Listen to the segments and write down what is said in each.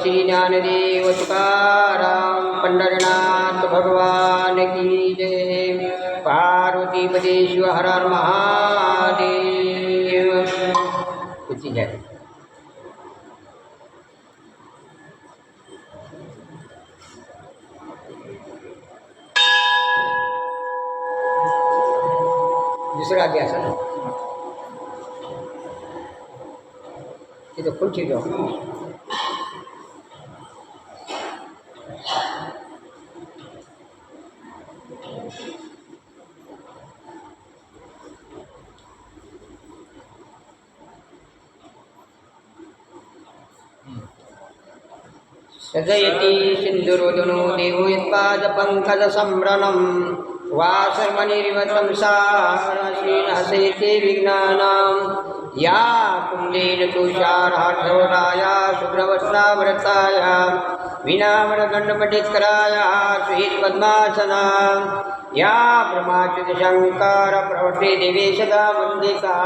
श्री ज्ञानदेव तुकाराम पंढरनाथ भगवान की जय। पार्वतीपती शिव हर हर महादेव तुझी जय दुसरा अध्यास आहे ना तिथं खुर्ची जाऊ सजयति सिन्धुरोदनो देवो यत्पादपङ्कजसम्भ्रणं वासर्मणिरिव संसारशीलहसेते विज्ञानां या कुण्डेन तुषारहार्धवराया शुभ्रवस्त्राव्रताया विनामरदण्डपटित्कराया सुहितपद्मासना या ब्रह्माच्युतशङ्करप्रवटे देवे सदा वन्दिता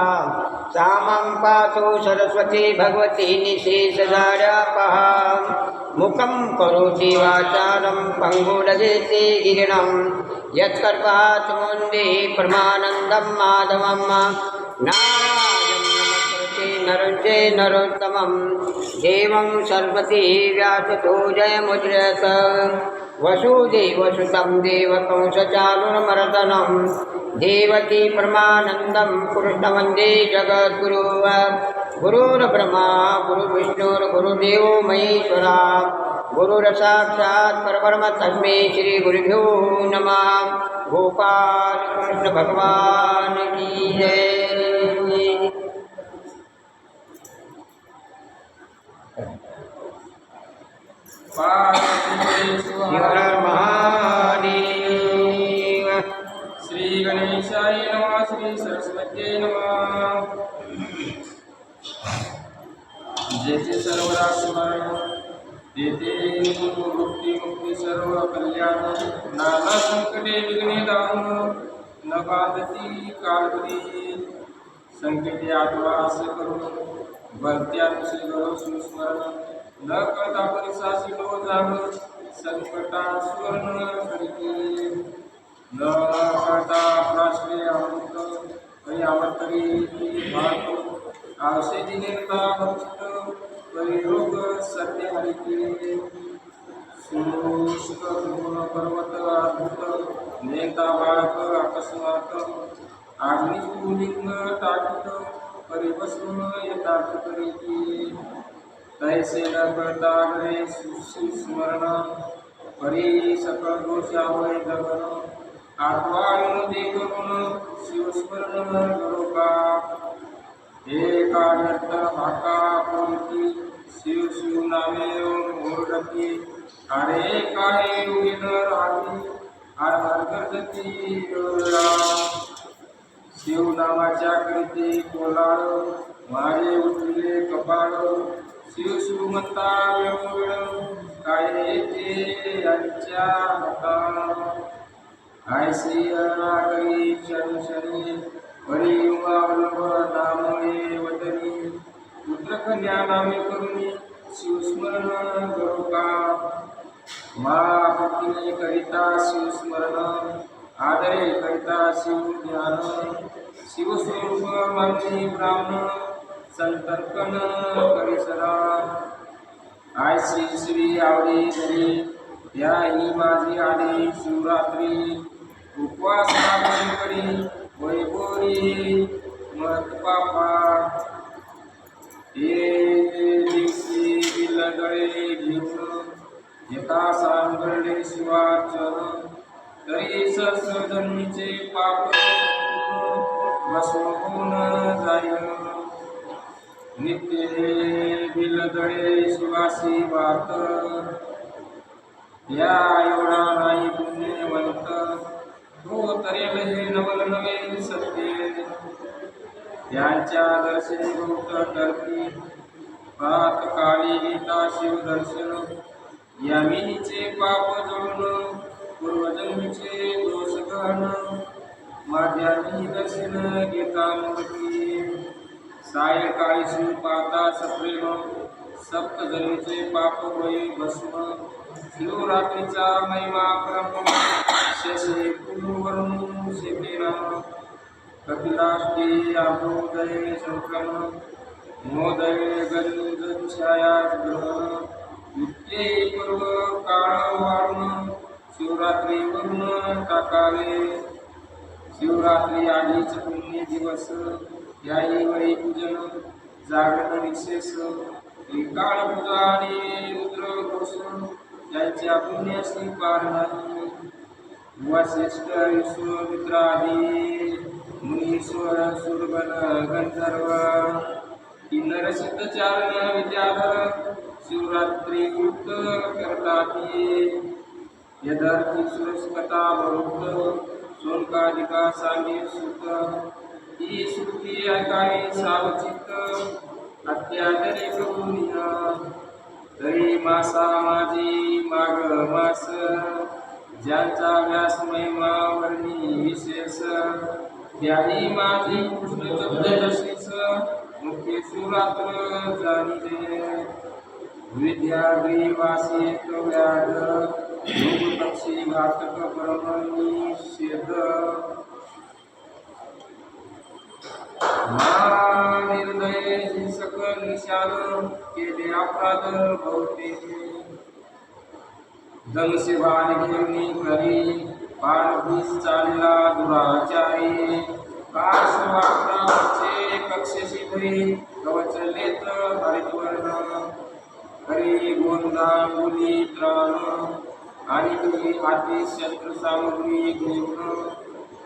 सा मां पातु सरस्वती भगवती निशेषधारापहा मुखं करोति वाचालं पङ्गुलजेते गिरिणं यत्कर्पात् मुन्दे परमानन्दं माधवं नारायणं नमस्कृते नरं च नरोत्तमं देवं सर्वती व्यासतो जयमुद्रत वसुदेवसुतं देवकंसचारुणमर्दनं देवकी परमानन्दं कृष्णवन्दे जगद्गुरु गुरुर्ब्रह्मा गुरुविष्णुर्गुरुदेवो महेश्वरा। गुरुरसाक्षात् परब्रह्म तस्मै श्रीगुरुभ्यो नमः। गोपालकृष्णभगवान् की जय पार्वतीश्वर हर महादेव श्री गणेशाय नमः श्री सरस्वत्यै नमः। जेथे सर्वदा स्मरण तेथे मुक्ती मुक्ती सर्व कल्याण। नाना संकटे विघ्ने दाहून न बाधती काळकरी संकेते आत्वास करून भरत्या श्री सुस्मरण। न करता परिसासी लो जाग संकटा सुवर्ण न करता प्राश्रय अमृत काही आवडतरी भाग औषधी निर्ता भक्षित सत्य हरिती सुष्क पर्वत अद्भुत नेता बाळक अकस्मात आग्नि स्फुलिंग परिवसून यथार्थ करीती तैसे न करता करे सुस्मरण परी सकळ दोषावय गगन आत्वायन दे करुण शिवस्मरण करो का हे कार्यर्थ भाका पोलती शिव शिव नामे ओरडती अरे काय योगिन राहती हर हर गरजती शिव नामाच्या करीती कोलाळ मारे उठले कपाळ शिव शिव म्हणता वेळ काय ते यांच्या हाता ऐसी अनागरी शनी शनी हरी युगावलंब नामये वदनी पुत्रकन्या ज्ञानामे करुणी शिवस्मरण करू का? मा भक्तीने करिता शिवस्मरण आदरे करिता शिव ज्ञान शिवस्वरूप मानवी ब्राह्मण संतर्पण परिसरा. आय श्री श्री आवडी घरी. या ही माझी आली शिवरात्री. उपवास करी वैभोरी मत पापा. हे दिवशी बिलगळे घेऊन एका सांगडले शिवाचरण तरी सहस्रजन्मीचे पाप बसवून होऊन जाईल नित्य बिलगळे शिवासी वात या एवढा नाही पुण्यवंत तो तरेल हे नवल नवे सत्य यांच्या दर्शनी भूत करती प्रात काळी गीता शिव दर्शन यामिनीचे पाप जळून पूर्वजन्मीचे दोष गहन माध्यानी दर्शन गीता मूर्ती सायकाळी शिव पाता सप्रेम सप्तजन्मीचे पाप होई भस्म शिवरात्रीचा महिमा क्रम शशे कुलवरून शिकेना कपिलाष्टी आबोदय संक्रमण मोदय गंजछाया ग्रह युक्ते पर्व काळ वारून शिवरात्रीवरून टाकावे शिवरात्री आधीच पुण्य दिवस याही पूजन जागरण विशेष काळ पूजा आणि रुद्र घोष त्यांच्या पुण्याशी पार नाही वसिष्ठ विश्वमित्रादी मुनीश्वर सुरगण गंधर्व किन्नर सिद्ध चारण विद्याधर शिवरात्री गुप्त करतात यदार्थी सुरस्कता भरुक्त सोनकादिका सांगे सुत ही श्रुती ऐकावी सावचित अत्यादरी प्रभुनिया तरी मासा माझी माग मास ज्यांचा व्यास महिमा वर्णी विशेष त्याही माझी कृष्ण चतुर्दशीच मुख्य शिवरात्र जाणीले विद्याग्रीवासी व्याध योग पक्षी घातक ब्रह्मणी शेद निर्दय हिंसक निशान केले अपराध बहुते बहुतेक बाण घेऊनी करी पारधीस चालला दुराचारी. कास काशवाचे कक्षशी भरी कवचलेत हरितवर्ण हरी गोंधा मुली त्राण. आणि तुम्ही हाती शस्त्र सामग्री घेऊन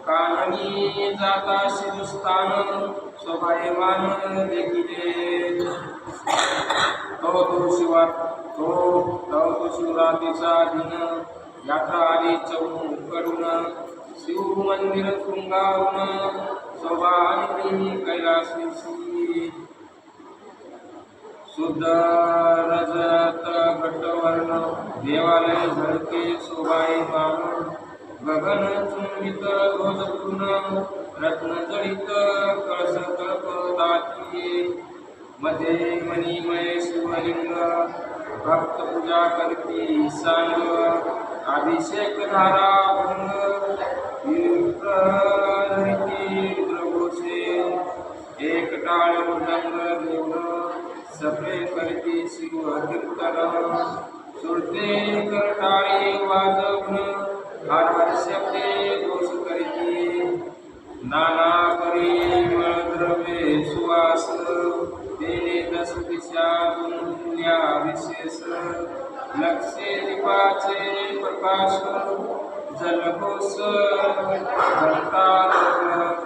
काननी जाता शिवस्थान स्वभायमान देखिले। तो तो शिवा तो तो तो शिवरात्रीचा दिन यात्रा आली चौकडून शिव मंदिर शृंगावून शोभानी कैलासी शुद्ध रजत घटवर्ण देवालय झळके शोभाई मान गगन चुंबित ध्वजपूर्ण रत्न जडित कळस कळपदाती मध्ये मणिमय शिवलिंग भक्त पूजा करती सांग अभिषेक धारा भंग धरिती एक टाळ मृदंग देऊन सफे करती शिव कीर्तन सुरते करटाळी वाजवून नाना परिमळद्रव्ये सुवास तेने दस दिशा पुण्या विशेष लक्षे दीपाचे प्रकाश जलघोष घंटारक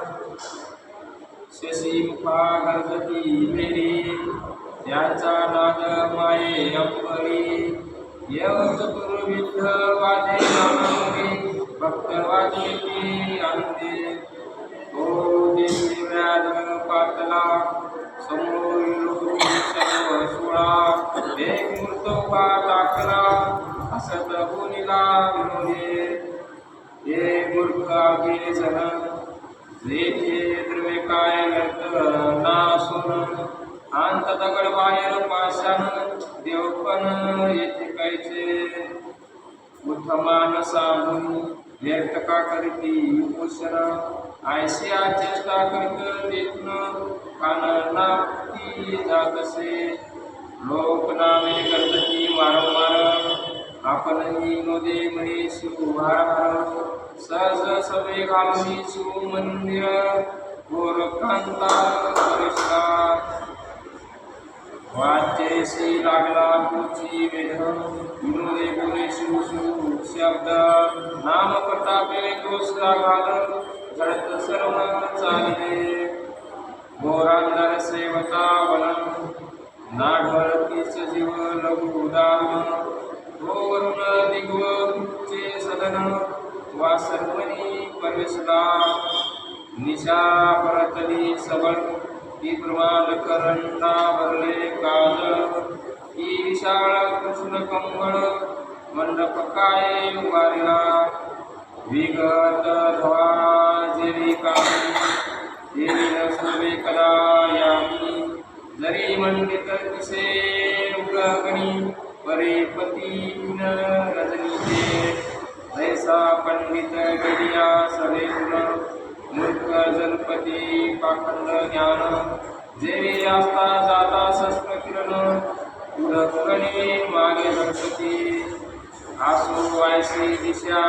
शशीमुखा गर्जती मेरी त्याचा नाद माये अंबरी यव चतुर्विध हसत विनोदे हे मूर्ख आगे काय नासून अंत दगड बाहेर पाषाण देवपण येथे उठमान का करीती उपोषण? आयसिया चेष्टा करीत तेथून कानांना ती जातसे लोक नामे करतती वारंवार आपणही नोदे म्हणे शिवहार सहज सवे घालून शिव मंदिर गोरखांता परिष्कार वाचेसी लागला तुझी वेद विनोदे बोले शिव शब्द. नाम प्रतापे दोष घाल जडत सर्व चालले गोरांदर सेवता वन नाढळतीच जीव लघु दान तो वरुण दिग्वचे सदन वासर्वनी परवेशदा निशा परतली सबळ ती प्रमाण भरले काल ही विशाळ कृष्ण कंबळ मंडप काय उभारिला विगत ध्वाजेरी कामी कदा सर्वे यामी जरी मंडित किसे उगणी परे पतीन रजनीचे ऐसा पंडित गिरिया सरेन मूर्ख जनपती पाखंड ज्ञान। जेवी असता जाता शस्त्र किरण पुढे मागे गणपती। आसो आयसी दिशा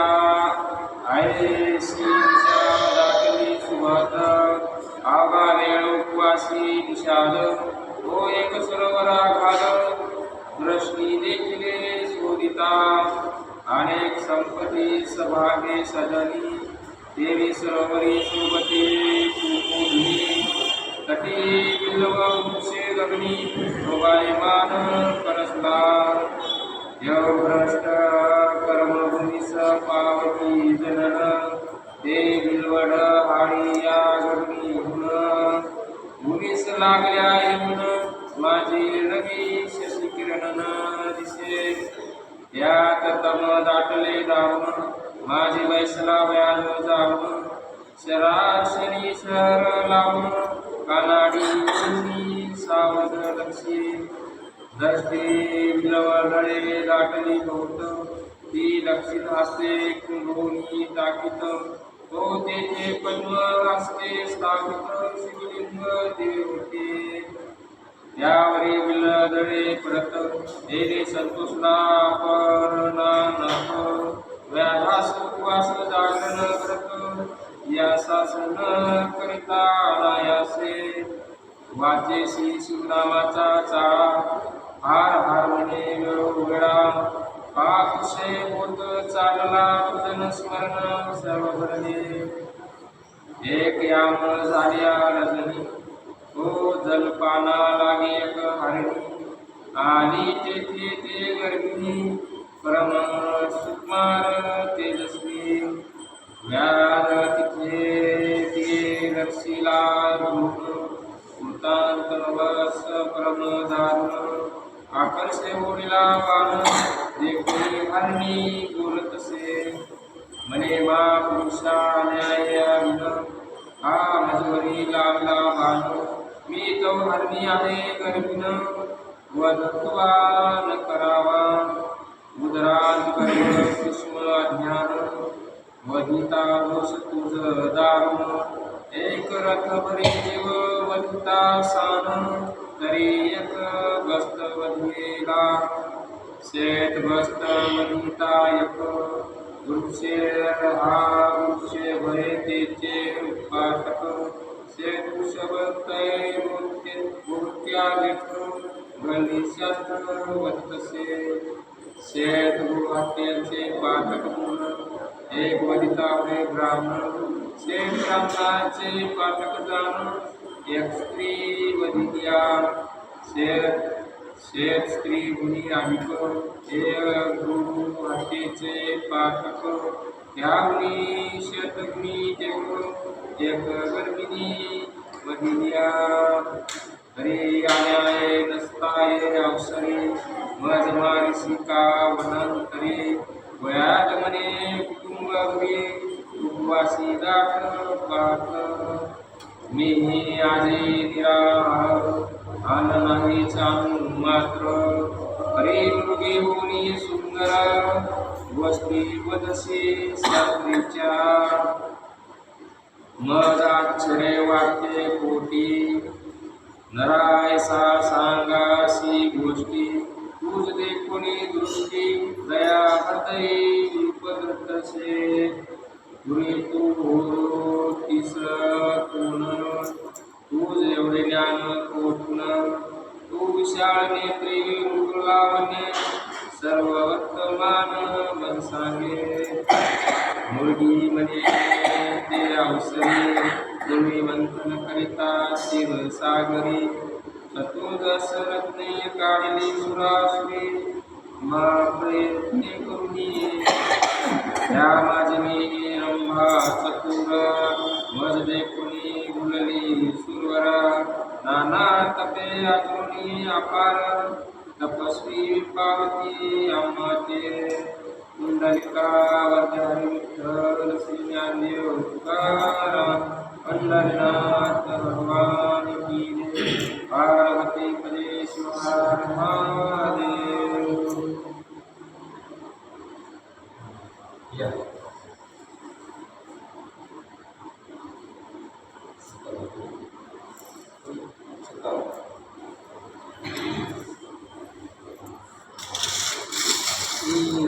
आयसी दिशा दाखली सुभात। आगा वेळ उपवासी निषाद तो एक सरोवरा घाल दृष्टी देखिले शोधिता अनेक संपती सभागे सजनी देवी सरोवरी सोबते कुमुदिनी तटी बिल्व वृक्षे गगनी शोभायमान परसला यवभ्रष्ट कर्मभूमीस पावती जनन ते बिलवड हाडिया गगनी गुण भूमीस लागल्या येऊन माझी रवी शशी दिसे यात तम दाटले दावून माझी वैसला व्याज जाऊन सरासरी सर लावून कानाडी सावध लक्षी दृष्टी विलवडळे दाटली होत ती लक्षित हस्ते कुंभोनी टाकीत तो तेथे पद्म हस्ते स्थापित शिवलिंग देवते त्यावरी विलदळे प्रत देणे संतोषला अपरणा नभ व्याधास उपवास जागरण करत. या शासन करिता अनायासे वाचेसी शिवनामाचा चाळा. हार हार म्हणे वेळोवेळा पाकुशे होत चालला तुझन स्मरण सर्व भरणे एक याम झाल्या रजनी. हो तो जलपाना लागे एक हरणी आली तेथे ते गर्भिणी परम सुकुमार तेजस्वी. व्याध तिथे ते रक्षिला मृतांत नवस परम दारुण आकर्षे ओढिला बाण देखणी हरणी बोलतसे मने मा पुरुषा न्याय विन हा मजवरी लागला बाण मी तो हरणी आहे गर्भिन वर्तवान करावा उदरान कर्म सूक्ष्म अज्ञान वधिता दोष तुझ दारुण एक रथ भरी जीव वधिता सान तरी एक बस्त वधिला शेत बस्त वधिता एक वृक्षे हा वृक्षे भरे तेचे पाठक मूर्त्या लेख गणिशास्त्र वतसे शेत गुहात्यांचे पाठक म्हणून एक वदिता ब्राह्मण शेत ब्राह्मणाचे पाठक जाण एक स्त्री वदित्या शेत शेत स्त्री गुणी आमिक एक गुरु हत्येचे पाठक त्या गुणी शेतगुणी देव एक अवसरे मज वनांतरे वयात मने कुटुंब उपवासी दाट मी आजे निराहार आन चालू मात्र। हरी वदसी सात्रीच्या मज अक्षरे वाक्ये कोटी नरायसा सांगासी गोष्टी. तुझ देखुनी दृष्टी? दया हृदय उपदृतसे गुरे तू होरो तिस कोण? तुझ एवढे ज्ञान कोठन? तू विशाळ नेत्री लावणे सर्व वर्तमान सांगे। मुलगी म्हणे ते अवसरी तुम्ही मंथन करिता शिव सागरी। चतुर्दश रत्ने काढली सुरासुरी मा प्रयत्ने करुणी त्या माझे मी चतुर। मज देखुनी गुलली सुरवरा। नाना तपे आचरुणी अपार। तपस्वी पावती अम्मा ते पुंडलिकावध्यायी विठ्ठल श्रीज्ञानदेव तुकाराम पार्वती परेश महादेव।